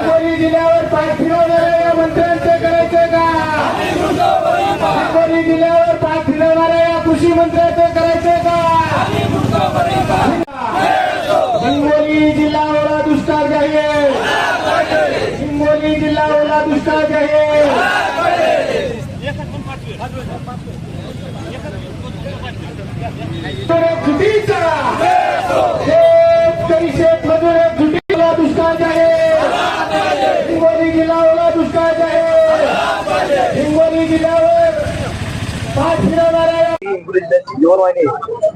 हिंगोली जिल्ह्यावर पाठ फिरवणाऱ्या मंत्र्यांचे करायचे का? हिंगोली जिल्ह्यावर पाठ फिरवणाऱ्या या कृषी मंत्र्याचे करायचे का? हिंगोली जिल्हा ओला दुष्काळ जाहीर. हिंगोली जिल्हा ओला दुष्काळ जाहीर. चुकीचा जीवनवाहिनी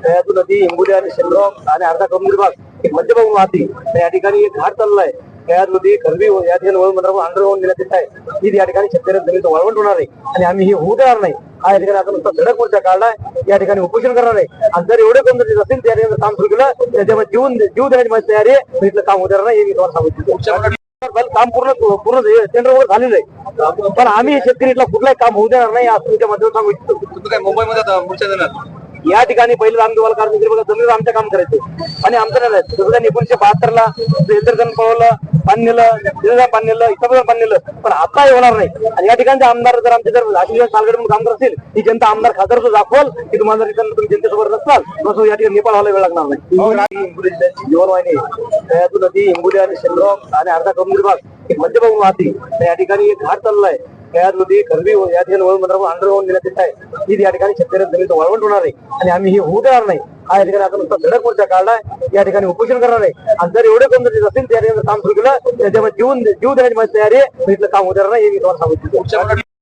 त्यातून नदी हिंगोली आणि शेंद्रॉक आणि अर्धा कमूर भाग मध्यभागून वाहती या ठिकाणी एक घाट चाललाय. त्या नदी खरबी या ठिकाणी वळून आंध्र होऊन देण्यात येत आहे ही या ठिकाणी शेतकऱ्यांच्या जमीन वाळवंट होणार आहे आणि आम्ही हे होऊ देणार नाही हा या ठिकाणी आता नुसता धडक मोर्चा काढलाय. या ठिकाणी उपोषण करणार आहे. आणि जर एवढे कोण जर असेल त्या ठिकाणी काम सुरू केलं त्याच्यामध्ये जीवन जीव देण्याची माझी तयारी आहे इथलं काम होणार नाही. हे मी तुम्हाला सांगू काम पूर्ण पूर्ण टेंडर वगैरे झालेलं आहे. पण आम्ही शेतकरी इथला कुठलाही काम होऊ देणार नाही असं तुमच्या माध्यमातून सांगू इच्छितो. काय मुंबईमध्ये या ठिकाणी पहिले दुसरी बघा जमिनीवर आमचं काम करायचं. आणि आमचं नाही एकोणीशे बहात्तरला इंद्रजन पवलं पाणी नेलं इंद्रजन पाणी नेलं इतर पाणी नेलं पण आता हे होणार नाही. आणि या ठिकाणचे आमदार जर आमचे जर आशिष सालगड म्हणून काम करत असेल ही जनता आमदार खासदार जो दाखवल की तुम्हाला जर इथं तुम्ही जनतेसोबत नसताल बस या ठिकाणी नेपाळ व्हायला वेळ लागणार नाही. जिल्ह्याची. जीवनवाहिनी. त्यातून नदी हिंगोली आणि शेंद्रॉक आणि अर्धा कमूर भाग मध्यभाग वाहते तर या ठिकाणी एक घाट चाललाय. त्या नदी खरबी या ठिकाणी वळून मंदिरावर अंडरग्राऊंड देण्यात येत आहे. ही या ठिकाणी शेतकऱ्यांच्या जमीन वाळवंट होणार आहे. आणि आम्ही हे होऊ देणार नाही. हा या ठिकाणी आता नुसता धडक मोर्चा काढलाय. या ठिकाणी उपोषण करणार आहे. आणि जर एवढे कोण असेल त्या ठिकाणी काम सुरू केलं. त्याच्यामध्ये जीवन जीव देण्याची माझी तयारी आहे. इथलं काम होणार नाही हे मी तुम्हाला सांगू